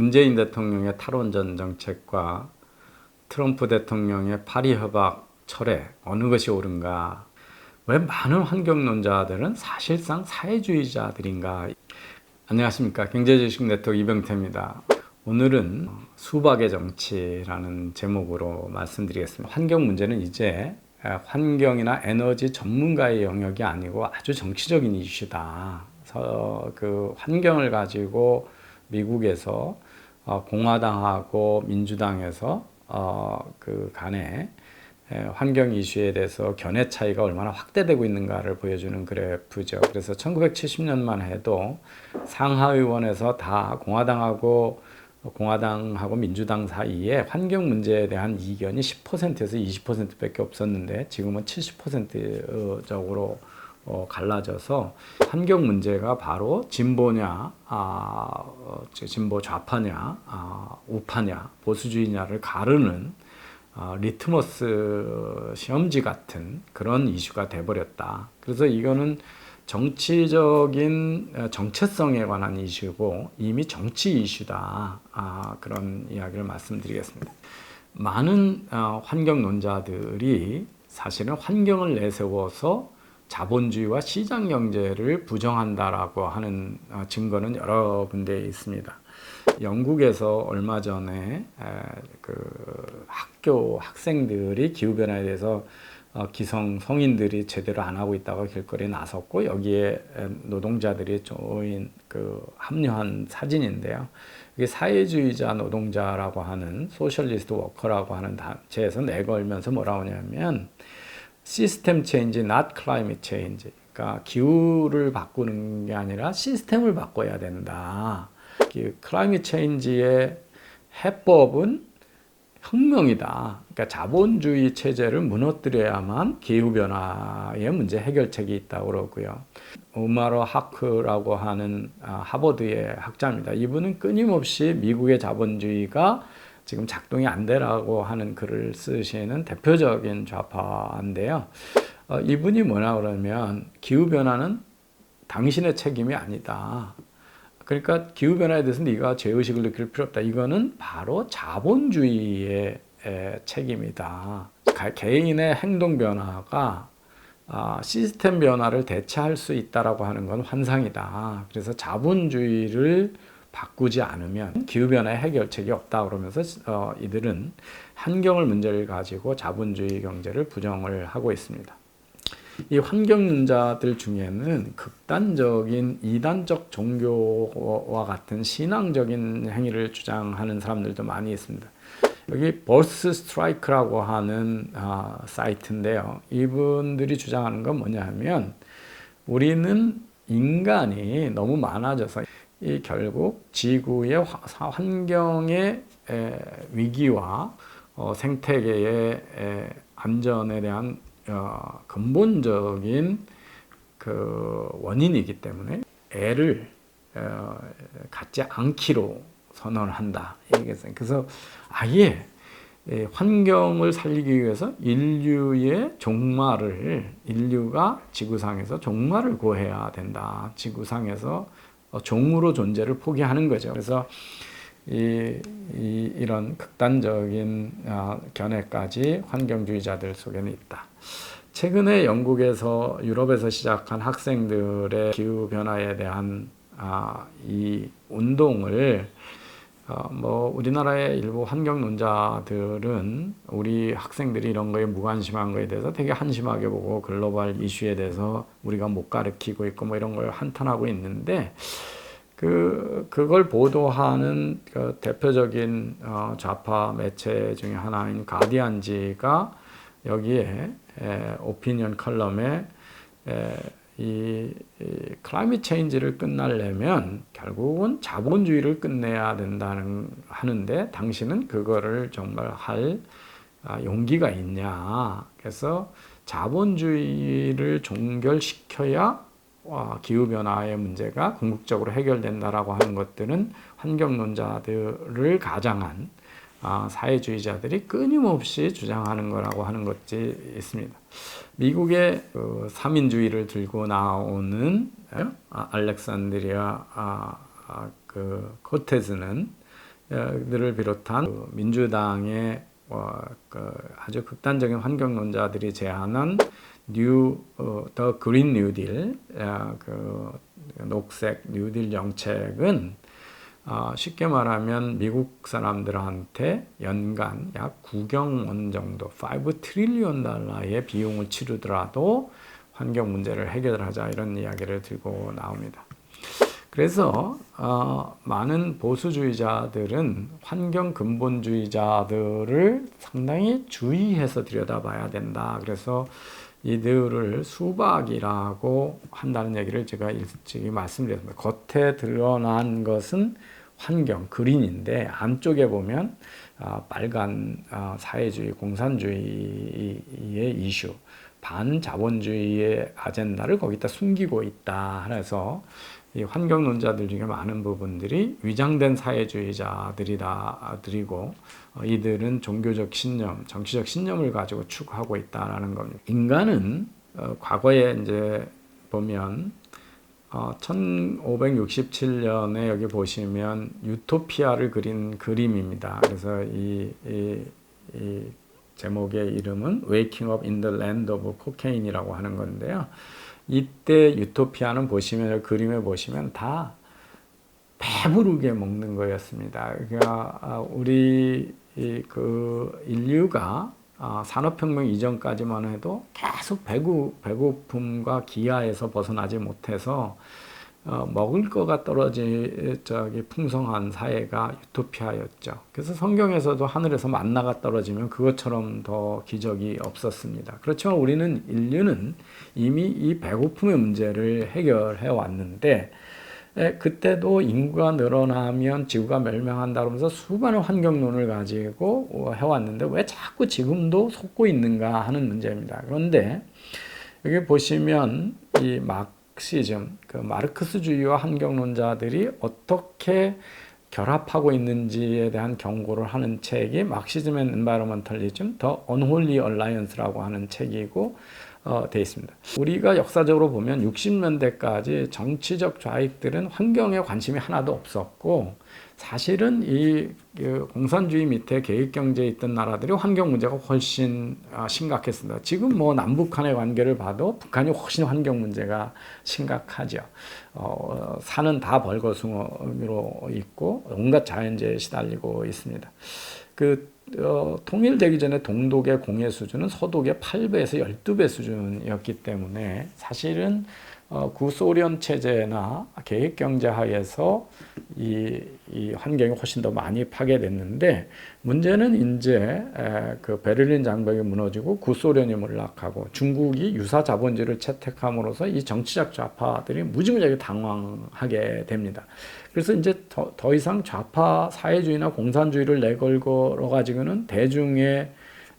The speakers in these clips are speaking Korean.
문재인 대통령의 탈원전 정책과 트럼프 대통령의 파리 협약 철회 어느 것이 옳은가? 왜 많은 환경론자들은 사실상 사회주의자들인가? 안녕하십니까 경제지식 네트워크 이병태입니다. 오늘은 수박의 정치라는 제목으로 말씀드리겠습니다. 환경 문제는 이제 환경이나 에너지 전문가의 영역이 아니고 아주 정치적인 이슈다. 그 환경을 가지고 미국에서 어, 공화당하고 민주당에서 어, 그 간에 환경 이슈에 대해서 견해 차이가 얼마나 확대되고 있는가를 보여주는 그래프죠. 그래서 1970년만 해도 상하의원에서 다 공화당하고 공화당하고 민주당 사이에 환경 문제에 대한 이견이 10%에서 20%밖에 없었는데 지금은 70%적으로 어, 갈라져서 환경 문제가 바로 진보냐, 아, 어, 진보 좌파냐, 아, 우파냐, 보수주의냐를 가르는 아, 리트머스 시험지 같은 그런 이슈가 돼버렸다. 그래서 이거는 정치적인 어, 정체성에 관한 이슈고 이미 정치 이슈다. 아, 그런 이야기를 말씀드리겠습니다. 많은 어, 환경론자들이 사실은 환경을 내세워서 자본주의와 시장 경제를 부정한다라고 하는 어, 증거는 여러 군데 있습니다. 영국에서 얼마 전에 그 학교 학생들이 기후 변화에 대해서 어, 기성 성인들이 제대로 안 하고 있다고 길거리에 나섰고 여기에 노동자들이 조인 그 합류한 사진인데요. 이게 사회주의자 노동자라고 하는 소셜리스트 워커라고 하는 단체에서 내걸면서 뭐라고 하냐면 시스템 체인지, not climate change. 그러니까 기후를 바꾸는 게 아니라 시스템을 바꿔야 된다. 클라이밋 체인지의 해법은 혁명이다. 그러니까 자본주의 체제를 무너뜨려야만 기후 변화의 문제 해결책이 있다고 그러고요. 우마로 하크라고 하는 아, 하버드의 학자입니다. 이분은 끊임없이 미국의 자본주의가 지금 작동이 안 되라고 하는 글을 쓰시는 대표적인 좌파인데요. 어, 이분이 뭐냐 그러면 기후 변화는 당신의 책임이 아니다. 그러니까 기후 변화에 대해서 네가 죄의식을 느낄 필요 없다. 이거는 바로 자본주의의 책임이다. 개인의 행동 변화가 아, 시스템 변화를 대체할 수 있다라고 하는 건 환상이다. 그래서 자본주의를 바꾸지 않으면 기후변화의 해결책이 없다 그러면서 어, 이들은 환경을 문제를 가지고 자본주의 경제를 부정을 하고 있습니다. 이 환경론자들 중에는 극단적인 이단적 종교와 같은 신앙적인 행위를 주장하는 사람들도 많이 있습니다. 여기 버스 스트라이크라고 하는 아, 사이트인데요. 이분들이 주장하는 건 뭐냐 하면 우리는 인간이 너무 많아져서 이 결국 지구의 환경의 위기와 어, 생태계의 안전에 대한 어, 근본적인 그 원인이기 때문에 애를 어, 갖지 않기로 선언을 한다. 그래서 아예 환경을 살리기 위해서 인류의 종말을 인류가 지구상에서 종말을 고해야 된다. 지구상에서 어, 종으로 존재를 포기하는 거죠. 그래서 이, 이 이런 극단적인 어, 견해까지 환경주의자들 속에는 있다. 최근에 영국에서 유럽에서 시작한 학생들의 기후 변화에 대한 아, 이 운동을 어, 뭐 우리나라의 일부 환경론자들은 우리 학생들이 이런 거에 무관심한 거에 대해서 되게 한심하게 보고 글로벌 이슈에 대해서 우리가 못 가르치고 있고 뭐 이런 걸 한탄하고 있는데 그 그걸 보도하는 그 대표적인 어, 좌파 매체 중에 하나인 가디안지가 여기에 에, 오피니언 컬럼에 에, 이, 이 클라이밋 체인지를 끝날려면 결국은 자본주의를 끝내야 된다는 하는데 당신은 그거를 정말 할 아, 용기가 있냐? 그래서 자본주의를 종결시켜야 기후 변화의 문제가 궁극적으로 해결된다라고 하는 것들은 환경론자들을 가장한 아, 사회주의자들이 끊임없이 주장하는 거라고 하는 것이 있습니다. 미국의 그 3인주의를 들고 나오는 아, 알렉산드리아 아, 아, 그 코테즈는 들을 비롯한 그 민주당의 어, 그 아주 극단적인 환경론자들이 제안한 뉴, 어, 더 그린 뉴딜, 아, 그 녹색 뉴딜 정책은 어, 쉽게 말하면 미국 사람들한테 연간 약 9경 원 정도, 5 트릴리언 달러의 비용을 치르더라도 환경 문제를 해결하자 이런 이야기를 들고 나옵니다. 그래서 어, 많은 보수주의자들은 환경 근본주의자들을 상당히 주의해서 들여다봐야 된다. 그래서 이들을 수박이라고 한다는 얘기를 제가 일찍이 말씀드렸습니다. 겉에 드러난 것은 환경, 그린인데 안쪽에 보면 어, 빨간 어, 사회주의, 공산주의의 이슈, 반자본주의의 아젠다를 거기다 숨기고 있다. 그래서 이 환경론자들 중에 많은 부분들이 위장된 사회주의자들이다 드리고 어, 이들은 종교적 신념, 정치적 신념을 가지고 추구하고 있다라는 겁니다. 인간은 어, 과거에 이제 보면 어, 1567년에 여기 보시면 유토피아를 그린 그림입니다. 그래서 이, 이, 이 제목의 이름은 Waking Up in the Land of Cocaine이라고 하는 건데요. 이때 유토피아는 보시면 그림에 보시면 다 배부르게 먹는 거였습니다. 그러니까 아, 우리 그 인류가 아, 산업혁명 이전까지만 해도 계속 배고, 배고픔과 기아에서 벗어나지 못해서 어, 먹을 거가 떨어지 저기 풍성한 사회가 유토피아였죠. 그래서 성경에서도 하늘에서 만나가 떨어지면 그것처럼 더 기적이 없었습니다. 그렇지만 우리는 인류는 이미 이 배고픔의 문제를 해결해 왔는데 에, 그때도 인구가 늘어나면 지구가 멸망한다 그러면서 수많은 환경론을 가지고 해왔는데 왜 자꾸 지금도 속고 있는가 하는 문제입니다. 그런데 여기 보시면 이막 마르크시즘, 그 마르크스주의와 환경론자들이 어떻게 결합하고 있는지에 대한 경고를 하는 책이 막시즘 앤 엔바이러먼털리즘 더 언홀리 얼라이언스라고 하는 책이고 어, 돼 있습니다. 우리가 역사적으로 보면 60년대까지 정치적 좌익들은 환경에 관심이 하나도 없었고 사실은 이 공산주의 밑에 계획 경제에 있던 나라들이 환경 문제가 훨씬 아, 심각했습니다. 지금 뭐 남북한의 관계를 봐도 북한이 훨씬 환경 문제가 심각하죠. 어, 산은 다 벌거숭이로 있고 온갖 자연재해에 시달리고 있습니다. 그 어, 통일되기 전에 동독의 공해 수준은 서독의 8배에서 12배 수준이었기 때문에 사실은 어, 구소련 체제나 계획 경제 하에서 이, 이 환경이 훨씬 더 많이 파괴됐는데 문제는 이제 에, 그 베를린 장벽이 무너지고 구소련이 몰락하고 중국이 유사 자본주의를 채택함으로써 이 정치적 좌파들이 무지무지하게 당황하게 됩니다. 그래서 이제 더, 더 이상 좌파 사회주의나 공산주의를 내걸고 가지고는 대중의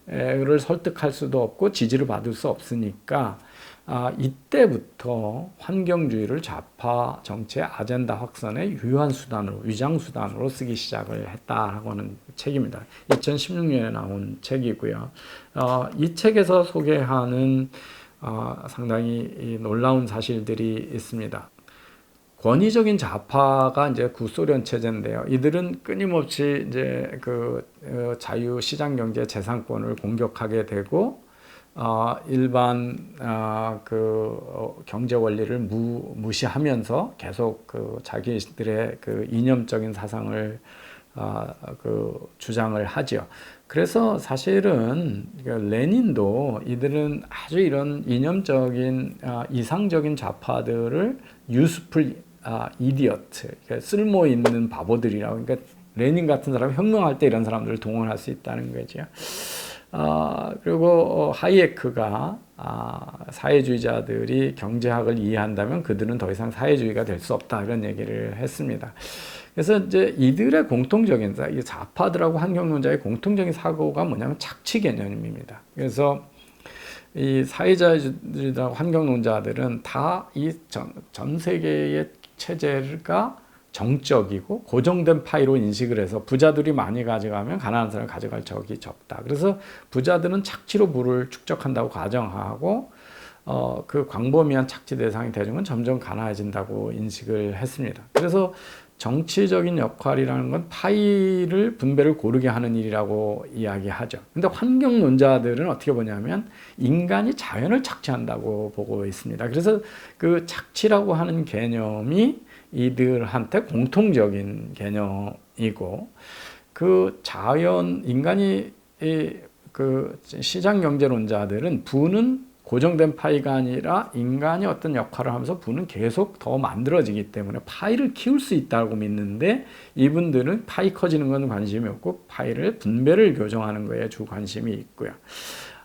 를 설득할 수도 없고 지지를 받을 수 없으니까 아, 이때부터 환경주의를 좌파 정치의 아젠다 확산의 유효한 수단으로 위장 수단으로 쓰기 시작을 했다라고 하는 책입니다. 2016년에 나온 책이고요. 어, 이 책에서 소개하는 어, 상당히 놀라운 사실들이 있습니다. 권위적인 좌파가 이제 구소련 체제인데요. 이들은 끊임없이 이제 그 어, 자유 시장 경제 재산권을 공격하게 되고 어, 일반 어, 그 어, 경제 원리를 무, 무시하면서 계속 그 자기들의 그 이념적인 사상을 어, 그 주장을 하죠. 그래서 사실은 그 레닌도 이들은 아주 이런 이념적인 어, 이상적인 좌파들을 유스풀 아, 이디어트, 그러니까 쓸모 있는 바보들이라고. 그러니까 레닌 같은 사람 혁명할 때 이런 사람들을 동원할 수 있다는 거죠. 아, 그리고 어, 하이에크가 아, 사회주의자들이 경제학을 이해한다면 그들은 더 이상 사회주의가 될 수 없다 이런 얘기를 했습니다. 그래서 이제 이들의 공통적인 이 좌파들하고 환경론자의 공통적인 사고가 뭐냐면 착취 개념입니다. 그래서 이 사회자들이나 환경론자들은 다 이 전 세계의 체제가 정적이고 고정된 파이로 인식을 해서 부자들이 많이 가져가면 가난한 사람이 가져갈 적이 적다. 그래서 부자들은 착취로 부를 축적한다고 가정하고 어, 그 광범위한 착취 대상이 대중은 점점 가난해진다고 인식을 했습니다. 그래서 정치적인 역할이라는 건 파이를 분배를 고르게 하는 일이라고 이야기하죠. 근데 환경론자들은 어떻게 보냐면 인간이 자연을 착취한다고 보고 있습니다. 그래서 그 착취라고 하는 개념이 이들한테 공통적인 개념이고 그 자연 인간이 그 시장 경제론자들은 부는 고정된 파이가 아니라 인간이 어떤 역할을 하면서 부는 계속 더 만들어지기 때문에 파이를 키울 수 있다고 믿는데 이분들은 파이 커지는 건 관심이 없고 파이를 분배를 교정하는 거에 주 관심이 있고요.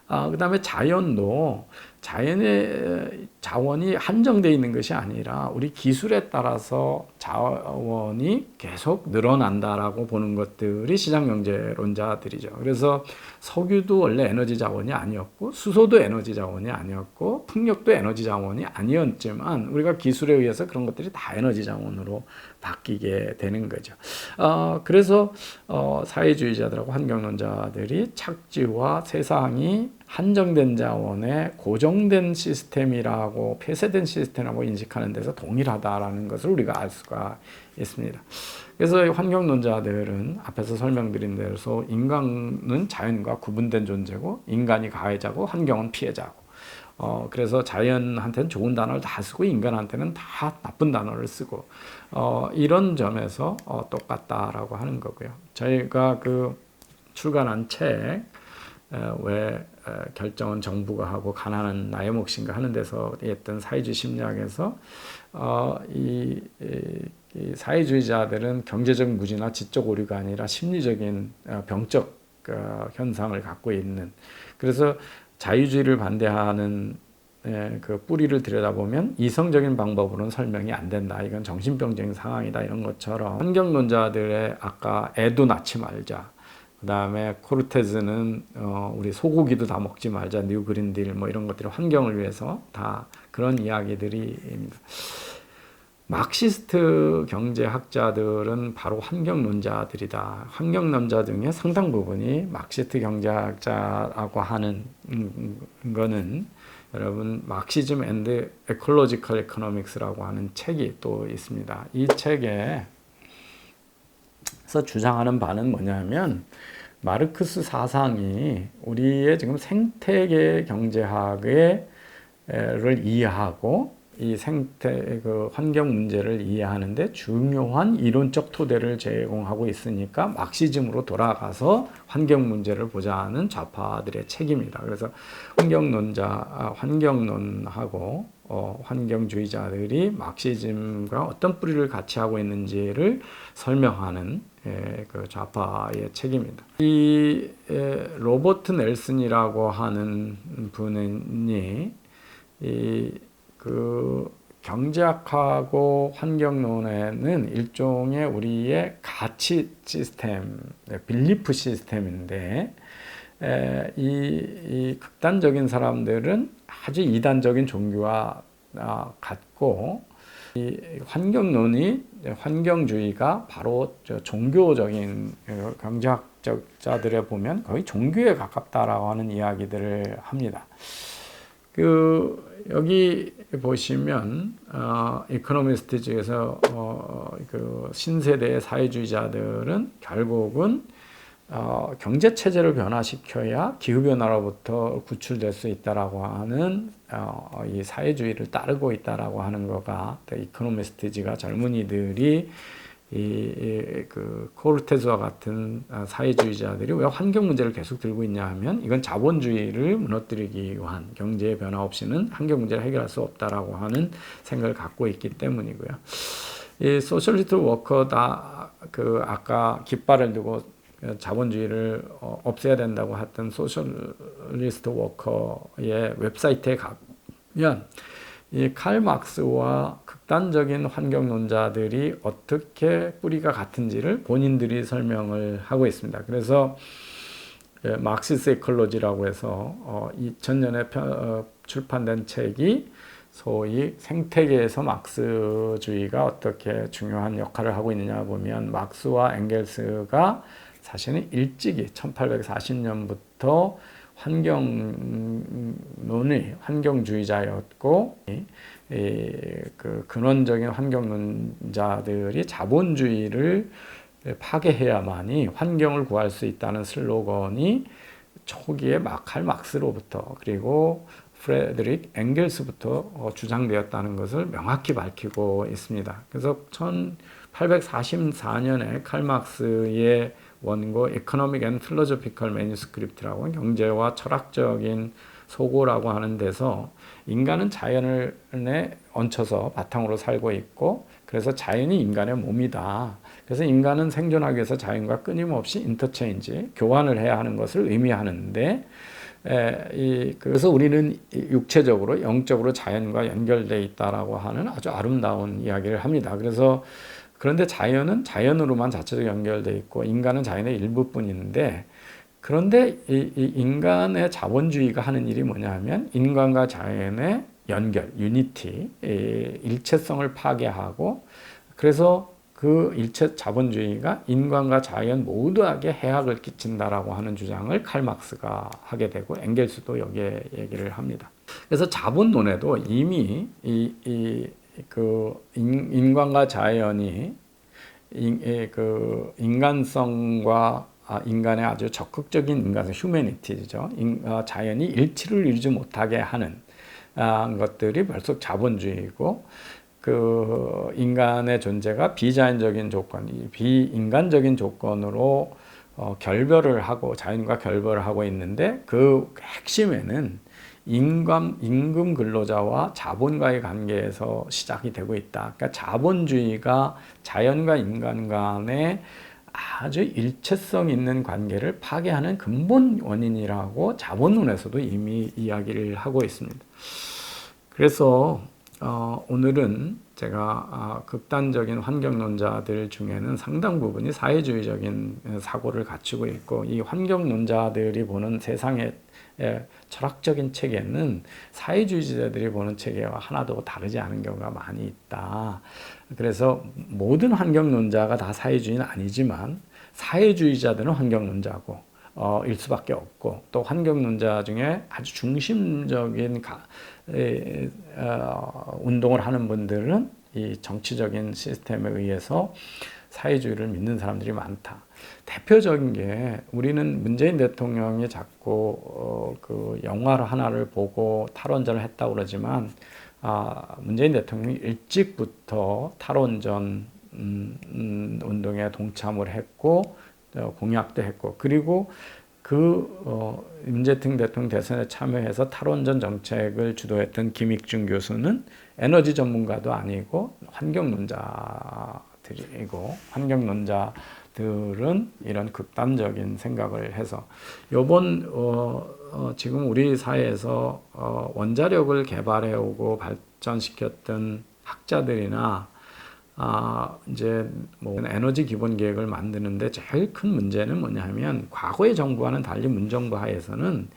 아, 그 다음에 자연도 자연의 자원이 한정되어 있는 것이 아니라 우리 기술에 따라서 자원이 계속 늘어난다라고 보는 것들이 시장 경제론자들이죠. 그래서 석유도 원래 에너지 자원이 아니었고 수소도 에너지 자원이 아니었고 풍력도 에너지 자원이 아니었지만 우리가 기술에 의해서 그런 것들이 다 에너지 자원으로 바뀌게 되는 거죠. 어, 그래서 어, 사회주의자들하고 환경론자들이 착지와 세상이 한정된 자원의 고정된 시스템이라고 폐쇄된 시스템이라고 인식하는 데서 동일하다라는 것을 우리가 알 수가 있습니다. 그래서 환경론자들은 앞에서 설명드린 대로 인간은 자연과 구분된 존재고 인간이 가해자고 환경은 피해자고 어, 그래서 자연한테는 좋은 단어를 다 쓰고 인간한테는 다 나쁜 단어를 쓰고 어, 이런 점에서 어, 똑같다라고 하는 거고요. 저희가 그 출간한 책 왜 결정은 정부가 하고 가난은 나의 몫인가 하는 데서 했던 사회주의 심리학에서 어, 이, 이, 사회주의자들은 경제적 무지나 지적 오류가 아니라 심리적인 어, 병적 어, 현상을 갖고 있는 그래서 자유주의를 반대하는 예, 그 뿌리를 들여다보면 이성적인 방법으로는 설명이 안 된다. 이건 정신병적인 상황이다. 이런 것처럼 환경론자들의 아까 애도 낳지 말자. 그 다음에 코르테즈는 어, 우리 소고기도 다 먹지 말자. 뉴 그린딜 뭐 이런 것들이 환경을 위해서 다 그런 이야기들이입니다. 막시스트 경제학자들은 바로 환경론자들이다. 환경론자 중에 상당 부분이 막시스트 경제학자라고 하는 거는 여러분 막시즘 앤드 에콜로지컬 에코노믹스라고 하는 책이 또 있습니다. 이 책에 서 주장하는 바는 뭐냐면 마르크스 사상이 우리의 지금 생태계 경제학을 이해하고 이 생태 그 환경 문제를 이해하는데 중요한 이론적 토대를 제공하고 있으니까 막시즘으로 돌아가서 환경 문제를 보자는 좌파들의 책입니다. 그래서 환경론자 아, 환경론하고 어, 환경주의자들이 막시즘과 어떤 뿌리를 같이 하고 있는지를 설명하는 예, 그 좌파의 책입니다. 이 예, 로버트 넬슨이라고 하는 분이 이 그 경제학하고 환경론에는 일종의 우리의 가치 시스템, 빌리프 시스템인데 에, 이, 이 극단적인 사람들은 아주 이단적인 종교와 아, 같고 이 환경론이 환경주의가 바로 종교적인 그 경제학자들에 보면 거의 종교에 가깝다라고 하는 이야기들을 합니다. 그 여기 보시면 어, 이코노미스트 쪽에서 어, 그 신세대의 사회주의자들은 결국은 어, 경제 체제를 변화시켜야 기후 변화로부터 구출될 수 있다라고 하는 어, 이 사회주의를 따르고 있다라고 하는 거가 이코노미스트지가 젊은이들이 이그 코르테즈와 같은 아, 사회주의자들이 왜 환경 문제를 계속 들고 있냐 하면 이건 자본주의를 무너뜨리기 위한 경제의 변화 없이는 환경 문제를 해결할 수 없다라고 하는 생각을 갖고 있기 때문이고요. 이 소셜리스트 워커 다 그 아까 깃발을 두고 자본주의를 어, 없애야 된다고 했던 소셜리스트 워커의 웹사이트에 가면 이 칼 막스와 극단적인 환경론자들이 어떻게 뿌리가 같은지를 본인들이 설명을 하고 있습니다. 그래서 예, 막시스 에컬로지라고 해서 어, 2000년에 펴, 어, 출판된 책이 소위 생태계에서 막스주의가 어떻게 중요한 역할을 하고 있느냐 보면 막스와 엥겔스가 사실은 일찍이 1840년부터 환경론의 환경주의자였고 이, 그 근원적인 환경론자들이 자본주의를 파괴해야만이 환경을 구할 수 있다는 슬로건이 초기에 마칼 막스로부터 그리고 프레드릭 앵겔스부터 어, 주장되었다는 것을 명확히 밝히고 있습니다. 그래서 1844년에 칼 막스의 원고 Economic and Philosophical Manuscript라고 경제와 철학적인 소고라고 하는 데서 인간은 자연에 얹혀서 바탕으로 살고 있고 그래서 자연이 인간의 몸이다. 그래서 인간은 생존하기 위해서 자연과 끊임없이 인터체인지 교환을 해야 하는 것을 의미하는데 에, 이, 그래서 우리는 육체적으로 영적으로 자연과 연결돼 있다라고 하는 아주 아름다운 이야기를 합니다. 그래서 그런데 자연은 자연으로만 자체적으로 연결돼 있고 인간은 자연의 일부뿐인데 그런데 이, 이 인간의 자본주의가 하는 일이 뭐냐면 인간과 자연의 연결, 유니티, 일체성을 파괴하고 그래서 그 일체 자본주의가 인간과 자연 모두에게 해악을 끼친다라고 하는 주장을 칼막스가 하게 되고 엥겔스도 여기에 얘기를 합니다. 그래서 자본론에도 이미 이, 이, 그 인, 간과 자연이 인, 그 인간성과 아, 인간의 아주 적극적인 인간성, 휴메니티죠. 어, 자연이 일치를 이루지 못하게 하는 아, 것들이 벌써 자본주의고 그 인간의 존재가 비자연적인 조건, 비인간적인 조건으로 어, 결별을 하고 자연과 결별을 하고 있는데 그 핵심에는 임금, 임금 근로자와 자본과의 관계에서 시작이 되고 있다. 그러니까 자본주의가 자연과 인간 간의 아주 일체성 있는 관계를 파괴하는 근본 원인이라고 자본론에서도 이미 이야기를 하고 있습니다. 그래서 어, 오늘은 제가 어, 극단적인 환경론자들 중에는 상당 부분이 사회주의적인 사고를 갖추고 있고 이 환경론자들이 보는 세상의 철학적인 체계는 사회주의자들이 보는 체계와 하나도 다르지 않은 경우가 많이 있다. 그래서 모든 환경론자가 다 사회주의는 아니지만 사회주의자들은 환경론자고 어, 일 수밖에 없고 또 환경론자 중에 아주 중심적인 가, 운동을 하는 분들은 이 정치적인 시스템에 의해서 사회주의를 믿는 사람들이 많다. 대표적인 게 우리는 문재인 대통령이 자꾸 어, 그 영화 하나를 보고 탈원전을 했다고 그러지만 아, 문재인 대통령이 일찍부터 탈원전 음, 음, 운동에 동참을 했고 어, 공약도 했고 그리고 그 어, 임재택 대통령 대선에 참여해서 탈원전 정책을 주도했던 김익중 교수는 에너지 전문가도 아니고 환경론자들이고 환경론자들은 이런 극단적인 생각을 해서 요번 어, 어, 지금 우리 사회에서 어, 원자력을 개발해 오고 발전시켰던 학자들이나 아, 이제 뭐 에너지 기본 계획을 만드는데 제일 큰 문제는 뭐냐면 과거의 정부와는 달리 문정부 하에서는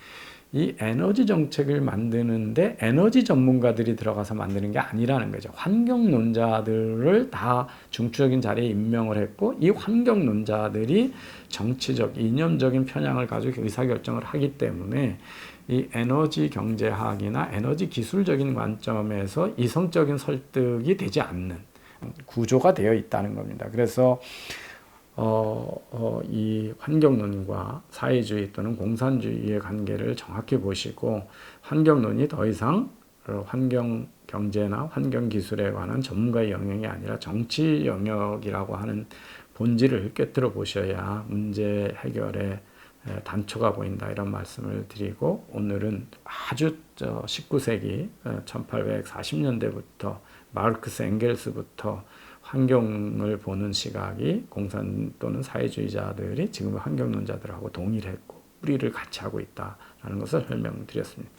이 에너지 정책을 만드는데 에너지 전문가들이 들어가서 만드는 게 아니라는 거죠. 환경론자들을 다 중추적인 자리에 임명을 했고 이 환경론자들이 정치적, 이념적인 편향을 가지고 의사결정을 하기 때문에 이 에너지 경제학이나 에너지 기술적인 관점에서 이성적인 설득이 되지 않는 구조가 되어 있다는 겁니다. 그래서 어, 어, 이 환경론과 사회주의 또는 공산주의의 관계를 정확히 보시고 환경론이 더 이상 환경 경제나 환경 기술에 관한 전문가의 영역이 아니라 정치 영역이라고 하는 본질을 꿰뚫어 보셔야 문제 해결에 단초가 보인다 이런 말씀을 드리고 오늘은 아주 19세기 1840년대부터 마르크스 엥겔스부터 환경을 보는 시각이 공산 또는 사회주의자들이 지금의 환경론자들하고 동일했고 뿌리를 같이 하고 있다라는 것을 설명드렸습니다.